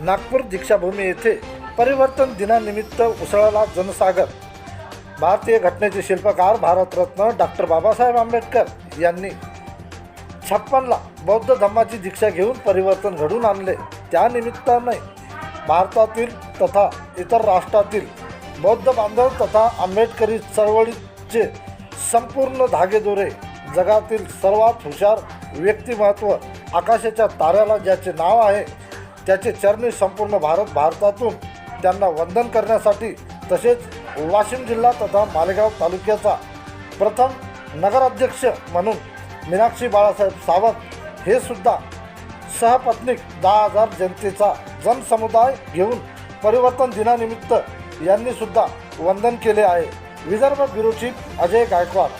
नागपूर दीक्षाभूमी येथे परिवर्तन दिनानिमित्त उसळला जनसागर. भारतीय घटनेचे शिल्पकार भारतरत्न डॉक्टर बाबासाहेब आंबेडकर यांनी छप्पनला बौद्ध धम्माची दीक्षा घेऊन परिवर्तन घडून आणले. त्यानिमित्ताने भारतातील तथा इतर राष्ट्रातील बौद्ध बांधव तथा आंबेडकरी चळवळीचे संपूर्ण धागेदोरे जगातील सर्वात हुशार व्यक्तिमत्व आकाशाच्या ताऱ्याला ज्याचे नाव आहे त्याचे चरणी संपूर्ण भारत भारतातून त्यांना वंदन करण्यासाठी तसेच वाशिम जिल्हा तथा मालेगाव तालुक्याचा प्रथम नगराध्यक्ष म्हणून मीनाक्षी बाळासाहेब सावंत हे सुद्धा सहपत्नीक दहा हजार जनतेचा जनसमुदाय घेऊन परिवर्तन दिनानिमित्त यांनी सुद्धा वंदन केले आहे. Vidarbha bureau chief Ajay Gaikwad.